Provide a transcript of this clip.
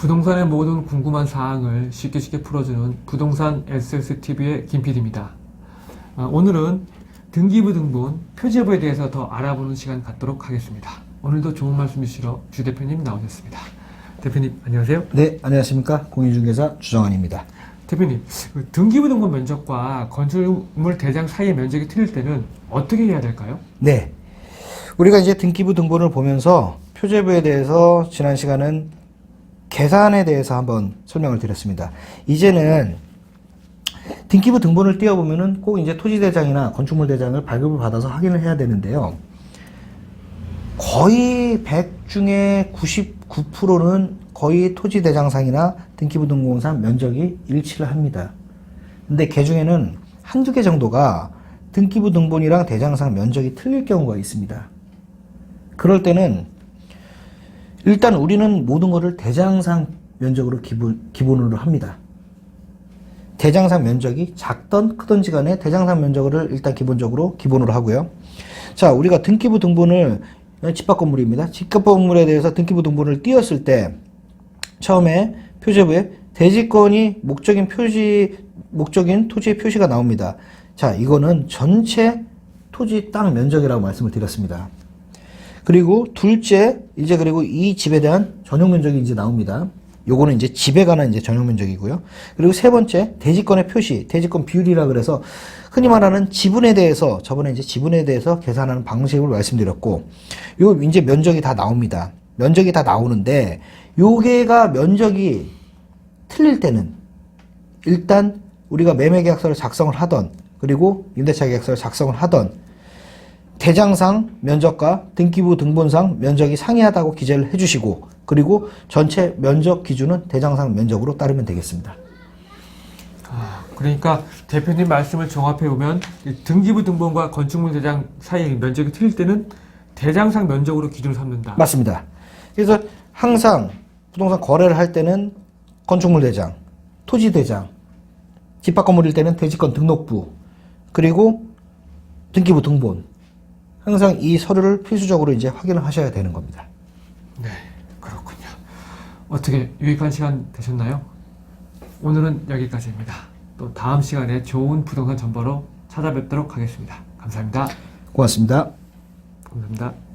부동산의 모든 궁금한 사항을 쉽게 쉽게 풀어주는 부동산 SSTV의 김PD입니다. 오늘은 등기부 등본 표제부에 대해서 더 알아보는 시간 갖도록 하겠습니다. 오늘도 좋은 말씀 주시러 주 대표님 나오셨습니다. 대표님 안녕하세요. 네, 안녕하십니까. 공인중개사 주정환입니다. 대표님 그 등기부 등본 면적과 건축물 대장 사이의 면적이 틀릴 때는 어떻게 해야 될까요? 네. 우리가 이제 등기부 등본을 보면서 표제부에 대해서 지난 시간은 계산에 대해서 한번 설명을 드렸습니다. 이제는 등기부 등본을 띄워보면은 꼭 이제 토지대장이나 건축물 대장을 발급을 받아서 확인을 해야 되는데요. 거의 100 중에 99%는 거의 토지대장상이나 등기부 등본상 면적이 일치를 합니다. 근데 개 중에는 한두 개 정도가 등기부 등본이랑 대장상 면적이 틀릴 경우가 있습니다. 그럴 때는 일단 우리는 모든 것을 대장상 면적으로 기본, 기본으로 합니다. 대장상 면적이 작던 크던지 간에 대장상 면적을 일단 기본적으로 기본으로 하고요. 자, 우리가 등기부 등본을 집합 건물입니다. 집합 건물에 대해서 등기부 등본을 띄웠을 때 처음에 표제부에 대지권이 목적인 표시 목적인 토지의 표시가 나옵니다. 자, 이거는 전체 토지 땅 면적이라고 말씀을 드렸습니다. 그리고 둘째, 이제 그리고 이 집에 대한 전용 면적이 이제 나옵니다. 요거는 이제 집에 관한 이제 전용 면적이고요. 그리고 세 번째, 대지권의 표시, 대지권 비율이라 그래서 흔히 말하는 지분에 대해서 저번에 이제 지분에 대해서 계산하는 방식을 말씀드렸고, 요 이제 면적이 다 나옵니다. 면적이 다 나오는데, 요게가 면적이 틀릴 때는 일단 우리가 매매 계약서를 작성을 하던 그리고 임대차 계약서를 작성을 하던 대장상 면적과 등기부 등본상 면적이 상이하다고 기재를 해주시고 그리고 전체 면적 기준은 대장상 면적으로 따르면 되겠습니다. 아, 그러니까 대표님 말씀을 종합해 보면 이 등기부 등본과 건축물 대장 사이의 면적이 틀릴 때는 대장상 면적으로 기준을 삼는다. 맞습니다. 그래서 항상 부동산 거래를 할 때는 건축물 대장, 토지 대장, 집합 건물일 때는 대지권 등록부, 그리고 등기부 등본. 항상 이 서류를 필수적으로 이제 확인을 하셔야 되는 겁니다. 네, 그렇군요. 어떻게 유익한 시간 되셨나요? 오늘은 여기까지입니다. 또 다음 시간에 좋은 부동산 정보로 찾아뵙도록 하겠습니다. 감사합니다. 고맙습니다. 감사합니다.